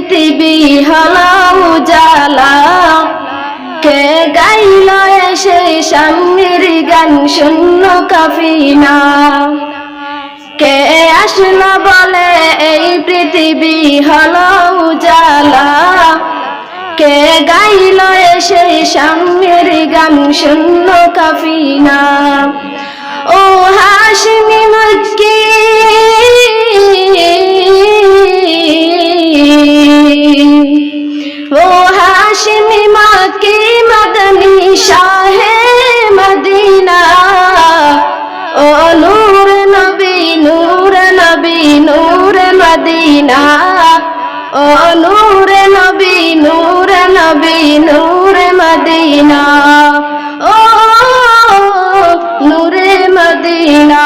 পৃথিবী হলো উজালা। কে গাইল এসে স্বামীর গান শূন্য কাফিনা। কে আসলো বলে এই পৃথিবী হলো উজালা। কে গাইল এসে স্বামীর গান শূন্য কাফিনা। ও হাসমি মক্কি মদিনা। ও নূর নবী নূর নবী, নূর মদিনা। ও নূরে মদিনা।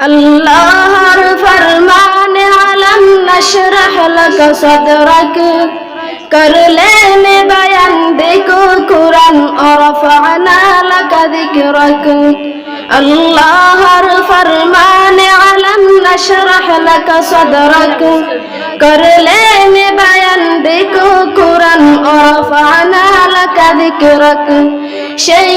আল্লাহর ফরমান আলম নশরহ লক সদরক। করলেন বয়ান দেখো কুরআন ورفعنا لك ذكرك الله فرمان আলম নশরহ লক সদরক। করলে মে বায়ান দেখো কুরআন ও রফানা লক যিকরক। সেই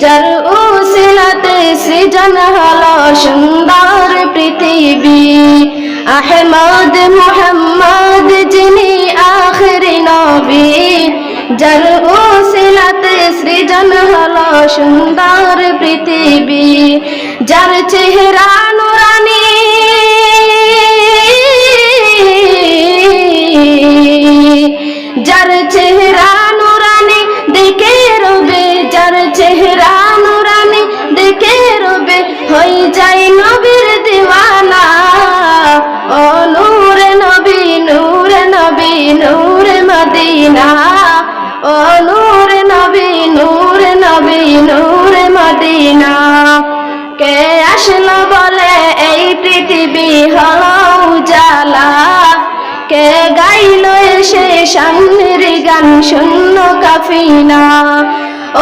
যার উসিলাতে সৃজন হলো সুন্দর পৃথিবী। আহমদ মুহাম্মদ, যিনি আখির নবী। যার উসিলাতে সৃজন হলো সুন্দর পৃথিবী। যার চেহারা নুরানি। যার চেহারা যাই নবীর দিওয়ানা, ও নূরে নবী নূরে নবী, নূরে মদিনা, ও নূরে নবী নূরে নবী, নূরে মদিনা। কে আসলো বলে এই পৃথিবী হলো উজালা? কে গাইল এসে সামনের গান শূন্য কাফিনা?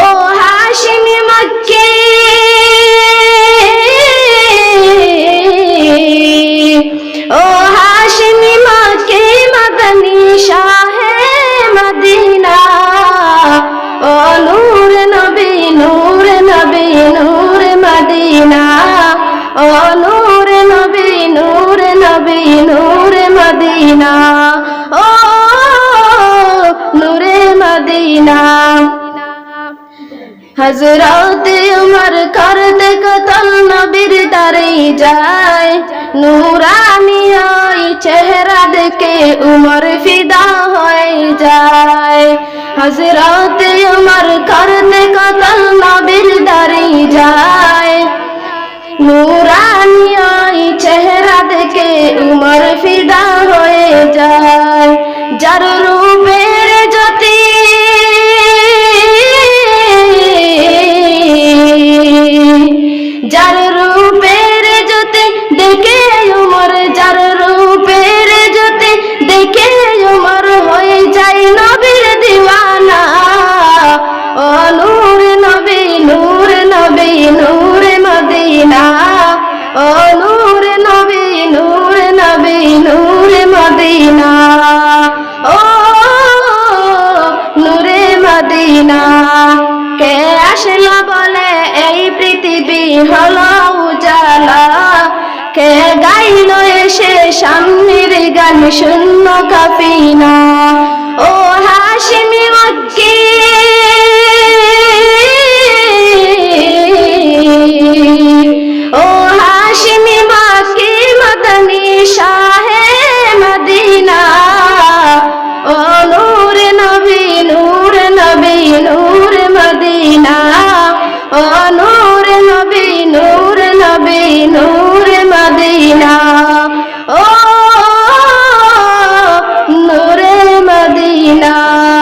ও হাসিমি মক্কি মদিনা হজরত উমর করতে কতল নবীর দারে যায়। নুরানি ওই চেহারা দেখে উমর ফিদা হয়ে যায়। হজরত উমর জ্যোতি দেখে সামনের গান শূন্য কাপিনা ও হাসিমি মক্কি